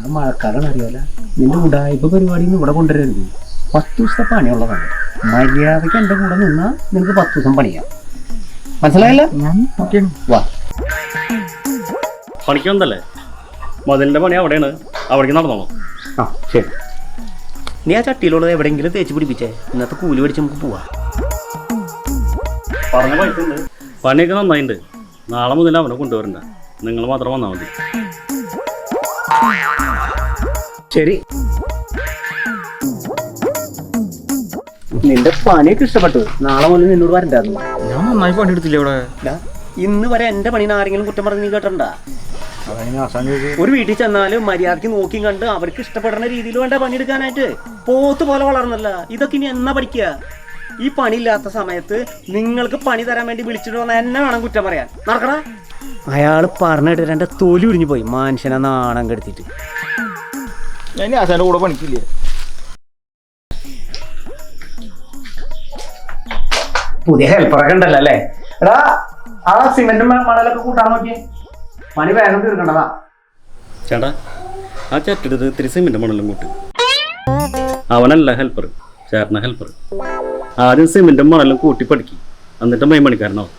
ഞാൻ മഴക്കാലം അറിയാല. നിന്റെ ഉടായ്പ പരിപാടി ഒന്നും ഇവിടെ കൊണ്ടുവരരുത്. പത്ത് ദിവസത്തെ പണിയുള്ളതാണ്. മര്യാദയ്ക്ക് എന്റെ കൂടെ നിന്നാൽ നിനക്ക് പത്ത് ദിവസം പണിയാം. മനസ്സിലായല്ല? വാ. പണിക്കൊന്നല്ലേ മതിലിന്റെ പണി അവിടെയാണ്. അവിടേക്ക് നടന്നോളൂ. ആ ശരി. നീ ആ ചട്ടിയിലുള്ളത് എവിടെയെങ്കിലും തേച്ച് പിടിപ്പിച്ചേ. ഇന്നത്തെ കൂലി മേടിച്ച് നമുക്ക് പോവാ. പറഞ്ഞ പൈസ പണിയൊക്കെ നന്നായിട്ടുണ്ട് നാളെ മുതൽ അവനെ കൊണ്ടുവരണ്ട. നിങ്ങൾ മാത്രം വന്നാൽ മതി. ശരി. നിന്റെ പണിയൊക്കെ ഇഷ്ടപ്പെട്ടു. നാളെ മുതൽ നിന്നോട് വരണ്ടായിരുന്നു. ഞാൻ നന്നായി പണിയെടുത്തില്ലേ ഇവിടെ? ഡാ, ഇന്ന് വരെ എന്റെ പണിന് ആരെങ്കിലും കുറ്റം പറഞ്ഞ് നീ കേട്ടണ്ട ഒരു വീട്ടിൽ ചെന്നാലും മര്യാദയ്ക്ക് നോക്കിയും കണ്ട് അവർക്ക് ഇഷ്ടപ്പെടുന്ന രീതിയിൽ വേണ്ട പണിയെടുക്കാനായിട്ട് പോത്ത് പോലെ വളർന്നല്ല. ഇതൊക്കെ ഇനി എന്നാ പഠിക്കുക? ഈ പണിയില്ലാത്ത സമയത്ത് നിങ്ങൾക്ക് പണി തരാൻ വേണ്ടി വിളിച്ചിട്ട് വന്ന എന്നെ വേണം കുറ്റം പറയാൻ. നടക്കടാ. അയാൾ പറഞ്ഞിട്ട് എന്റെ തൊലി ഉരിഞ്ഞു പോയി. മനുഷ്യനെ നാണം കെടുത്തിട്ട്. ഞാൻ കൂടെ പണിക്കില്ലേ? പുതിയ ഹെൽപ്പറൊക്കെ ഉണ്ടല്ലോ അല്ലേ? എടാ ആ സിമെന്റും മണലൊക്കെ കൂട്ടാൻ നോക്കി പണി വേഗം തീർക്കണ്ടതാ. ചേട്ടാ ആ ചേട്ടടുത്ത് ഇത്തിരി സിമെന്റ് മണലും കൂട്ട്. അവനല്ല ഹെൽപ്പർ ചേട്ടന ഹെൽപ്പർ ആദ്യം സിമെന്റും മണലും കൂട്ടി പഠിക്കും എന്നിട്ട് മൈ മണിക്കാരനാവും